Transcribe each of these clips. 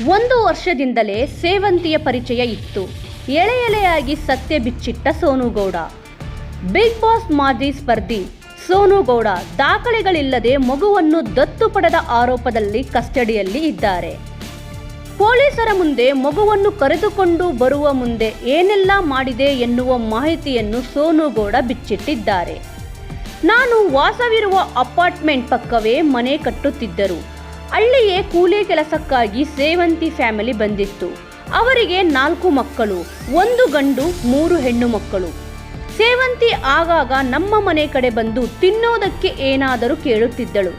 ಒಂದು ವರ್ಷದಿಂದಲೇ ಸೇವಂತಿಯ ಪರಿಚಯ ಇತ್ತು. ಎಳೆ ಎಳೆಯಾಗಿ ಸತ್ಯ ಬಿಚ್ಚಿಟ್ಟ ಸೋನುಗೌಡ. ಬಿಗ್ ಬಾಸ್ ಮಾಜಿ ಸ್ಪರ್ಧಿ ಸೋನುಗೌಡ ದಾಖಲೆಗಳಿಲ್ಲದೆ ಮಗುವನ್ನು ದತ್ತು ಪಡೆದ ಆರೋಪದಲ್ಲಿ ಕಸ್ಟಡಿಯಲ್ಲಿ ಇದ್ದಾರೆ. ಪೊಲೀಸರ ಮುಂದೆ ಮಗುವನ್ನು ಕರೆದುಕೊಂಡು ಬರುವ ಮುಂದೆ ಏನೆಲ್ಲ ಮಾಡಿದೆ ಎನ್ನುವ ಮಾಹಿತಿಯನ್ನು ಸೋನುಗೌಡ ಬಿಚ್ಚಿಟ್ಟಿದ್ದಾರೆ. ನಾನು ವಾಸವಿರುವ ಅಪಾರ್ಟ್ಮೆಂಟ್ ಪಕ್ಕವೇ ಮನೆ ಕಟ್ಟುತ್ತಿದ್ದರು. ಅಲ್ಲಿಯೇ ಕೂಲಿ ಕೆಲಸಕ್ಕಾಗಿ ಸೇವಂತಿ ಫ್ಯಾಮಿಲಿ ಬಂದಿತ್ತು. ಅವರಿಗೆ ನಾಲ್ಕು ಮಕ್ಕಳು, ಒಂದು ಗಂಡು, ಮೂರು ಹೆಣ್ಣು ಮಕ್ಕಳು. ಸೇವಂತಿ ಆಗಾಗ ನಮ್ಮ ಮನೆ ಕಡೆ ಬಂದು ತಿನ್ನೋದಕ್ಕೆ ಏನಾದರೂ ಕೇಳುತ್ತಿದ್ದಳು.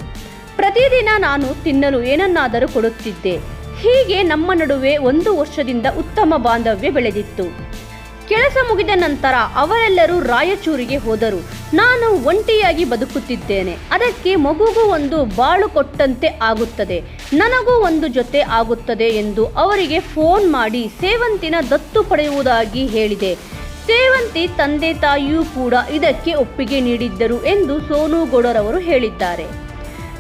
ಪ್ರತಿದಿನ ನಾನು ತಿನ್ನಲು ಏನನ್ನಾದರೂ ಕೊಡುತ್ತಿದ್ದೆ. ಹೀಗೆ ನಮ್ಮ ನಡುವೆ ಒಂದು ವರ್ಷದಿಂದ ಉತ್ತಮ ಬಾಂಧವ್ಯ ಬೆಳೆದಿತ್ತು. ಕೆಲಸ ಮುಗಿದ ನಂತರ ಅವರೆಲ್ಲರೂ ರಾಯಚೂರಿಗೆ ಹೋದರು. ನಾನು ಒಂಟಿಯಾಗಿ ಬದುಕುತ್ತಿದ್ದೇನೆ. ಅದಕ್ಕೆ ಮಗುಗೂ ಒಂದು ಬಾಳು ಕೊಟ್ಟಂತೆ ಆಗುತ್ತದೆ. ನನಗೂ ಒಂದು ಜೊತೆ ಆಗುತ್ತದೆ ಎಂದು ಅವರಿಗೆ ಫೋನ್ ಮಾಡಿ ಸೇವಂತಿನ ದತ್ತು ಪಡೆಯುವುದಾಗಿ ಹೇಳಿದೆ. ಸೇವಂತಿ ತಂದೆ ತಾಯಿಯೂ ಕೂಡ ಇದಕ್ಕೆ ಒಪ್ಪಿಗೆ ನೀಡಿದ್ದರು ಎಂದು ಸೋನುಗೌಡರವರು ಹೇಳಿದ್ದಾರೆ.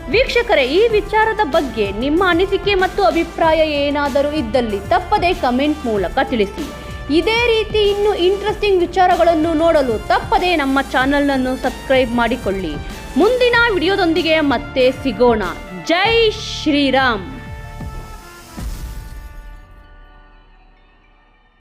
ವೀಕ್ಷಕರೇ, ಈ ವಿಚಾರದ ಬಗ್ಗೆ ನಿಮ್ಮ ಅನಿಸಿಕೆ ಮತ್ತು ಅಭಿಪ್ರಾಯ ಏನಾದರೂ ಇದ್ದಲ್ಲಿ ತಪ್ಪದೇ ಕಮೆಂಟ್ ಮೂಲಕ ತಿಳಿಸಿ. ಇದೇ ರೀತಿ ಇನ್ನು ಇಂಟ್ರೆಸ್ಟಿಂಗ್ ವಿಚಾರಗಳನ್ನು ನೋಡಲು ತಪ್ಪದೇ ನಮ್ಮ ಚಾನಲನ್ನು ಸಬ್ಸ್ಕ್ರೈಬ್ ಮಾಡಿಕೊಳ್ಳಿ. ಮುಂದಿನ ವಿಡಿಯೋದೊಂದಿಗೆ ಮತ್ತೆ ಸಿಗೋಣ. ಜೈ ಶ್ರೀರಾಮ್.